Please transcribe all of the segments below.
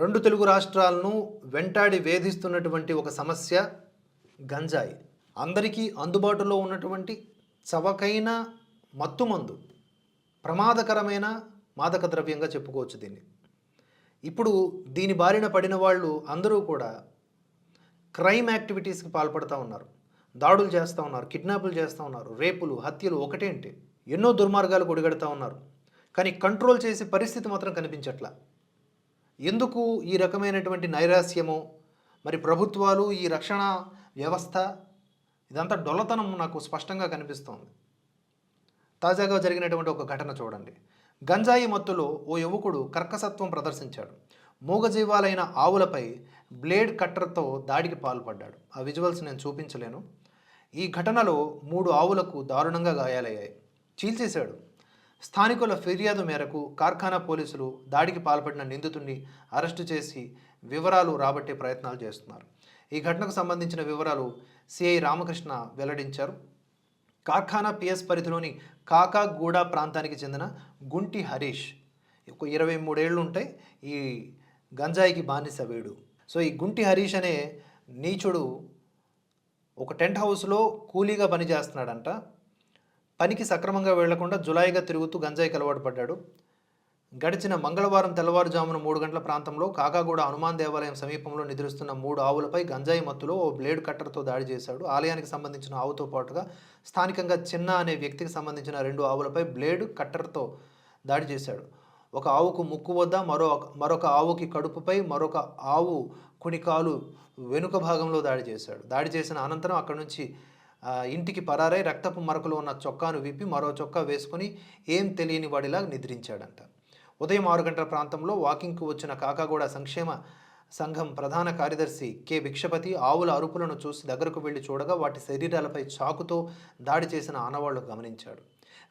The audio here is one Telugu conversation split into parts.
రెండు తెలుగు రాష్ట్రాలను వెంటాడి వేధిస్తున్నటువంటి ఒక సమస్య గంజాయి. అందరికీ అందుబాటులో ఉన్నటువంటి చవకైన మత్తుమందు ప్రమాదకరమైన మాదక ద్రవ్యంగా చెప్పుకోవచ్చు దీన్ని. ఇప్పుడు దీని బారిన పడిన వాళ్ళు అందరూ కూడా క్రైమ్ యాక్టివిటీస్కి పాల్పడుతూ ఉన్నారు. దాడులు చేస్తూ ఉన్నారు కిడ్నాపులు చేస్తూ ఉన్నారు రేపులు హత్యలు ఒకటేంటి? ఎన్నో దుర్మార్గాలు ఒడిగడుతూ ఉన్నారు. కానీ కంట్రోల్ చేసే పరిస్థితి మాత్రం కనిపించట్లా. ఎందుకు ఈ రకమైనటువంటి నైరాస్యము మరి ప్రభుత్వాలు ఈ రక్షణ వ్యవస్థ ఇదంతా డొల్లతనం నాకు స్పష్టంగా కనిపిస్తోంది. తాజాగా జరిగినటువంటి ఒక ఘటన చూడండి. గంజాయి మత్తులో ఓ యువకుడు కర్కసత్వం ప్రదర్శించాడు. మూగజీవాలైన ఆవులపై బ్లేడ్ కట్టర్తో దాడికి పాల్పడ్డాడు. ఆ విజువల్స్ నేను చూపించలేను. ఈ ఘటనలో మూడు ఆవులకు దారుణంగా గాయాలయ్యాయి. చీల్చేశాడు. స్థానికుల ఫిర్యాదు మేరకు కార్ఖానా పోలీసులు దాడికి పాల్పడిన నిందితుడిని అరెస్టు చేసి వివరాలు రాబట్టే ప్రయత్నాలు చేస్తున్నారు. ఈ ఘటనకు సంబంధించిన వివరాలు సిఐ రామకృష్ణ వెల్లడించారు. కార్ఖానా పిఎస్ పరిధిలోని కాకాగూడ ప్రాంతానికి చెందిన గుంటి హరీష్ ఒక ఇరవై మూడేళ్ళు ఉంటాయి ఈ గంజాయికి బానిస వీడు. సో ఈ గుంటి హరీష్ అనే నీచుడు ఒక టెంట్ హౌస్లో కూలీగా పనిచేస్తున్నాడంట. పనికి సక్రమంగా వెళ్ళకుండా జులాయిగా తిరుగుతూ గంజాయికి అలవాటు పడ్డాడు. గడిచిన మంగళవారం తెల్లవారుజామున మూడు గంటల ప్రాంతంలో కాకాగూడ హనుమాన్ దేవాలయం సమీపంలో నిద్రిస్తున్న మూడు ఆవులపై గంజాయి మత్తులో ఓ బ్లేడ్ కట్టర్తో దాడి చేశాడు. ఆలయానికి సంబంధించిన ఆవుతో పాటుగా స్థానికంగా చిన్న అనే వ్యక్తికి సంబంధించిన రెండు ఆవులపై బ్లేడ్ కట్టర్తో దాడి చేశాడు. ఒక ఆవుకు ముక్కు వద్ద మరో మరొక ఆవుకి కడుపుపై మరొక ఆవు కుణికాలు వెనుక భాగంలో దాడి చేశాడు. దాడి చేసిన అనంతరం అక్కడి నుంచి ఇంటికి పరారై రక్తపు మరకలు ఉన్న చొక్కాను విప్పి మరో చొక్కా వేసుకుని ఏం తెలియని వాడిలా నిద్రించాడంట. ఉదయం ఆరు గంటల ప్రాంతంలో వాకింగ్కు వచ్చిన కాకాగూడ సంక్షేమ సంఘం ప్రధాన కార్యదర్శి కె. భిక్షపతి ఆవుల అరుపులను చూసి దగ్గరకు వెళ్ళి చూడగా వాటి శరీరాలపై చాకుతో దాడి చేసిన ఆనవాళ్ళు గమనించాడు.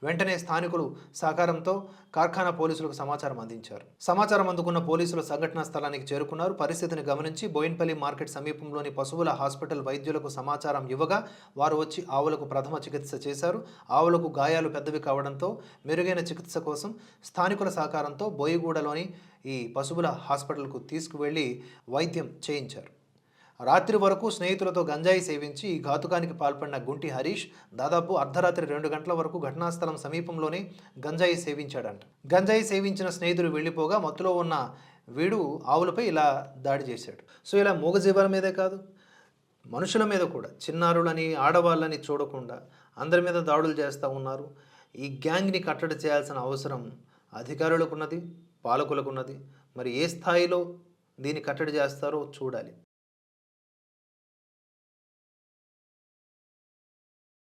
వెంటనే స్థానికులు సహకారంతో కార్ఖానా పోలీసులకు సమాచారం అందించారు. సమాచారం అందుకున్న పోలీసులు సంఘటనా స్థలానికి చేరుకున్నారు. పరిస్థితిని గమనించి బోయిన్పల్లి మార్కెట్ సమీపంలోని పశువుల హాస్పిటల్ వైద్యులకు సమాచారం ఇవ్వగా వారు వచ్చి ఆవులకు ప్రథమ చికిత్స చేశారు. ఆవులకు గాయాలు పెద్దవి కావడంతో మెరుగైన చికిత్స కోసం స్థానికుల సహకారంతో బోయిగూడలోని ఈ పశువుల హాస్పిటల్కు తీసుకువెళ్ళి వైద్యం చేయించారు. రాత్రి వరకు స్నేహితులతో గంజాయి సేవించి ఈ ఘాతుకానికి పాల్పడిన గుంటి హరీష్ దాదాపు అర్ధరాత్రి రెండు గంటల వరకు ఘటనాస్థలం సమీపంలోనే గంజాయి సేవించాడంట. గంజాయి సేవించిన స్నేహితుడు వెళ్ళిపోగా మత్తులో ఉన్న వీడు ఆవులపై ఇలా దాడి చేశాడు. సో ఇలా మూగజీవాల మీదే కాదు మనుషుల మీద కూడా. చిన్నారులని ఆడవాళ్ళని చూడకుండా అందరి మీద దాడులు చేస్తూ ఉన్నారు. ఈ గ్యాంగ్ని కట్టడి చేయాల్సిన అవసరం అధికారులకు ఉన్నది పాలకులకు ఉన్నది మరి ఏ స్థాయిలో దీన్ని కట్టడి చేస్తారో చూడాలి.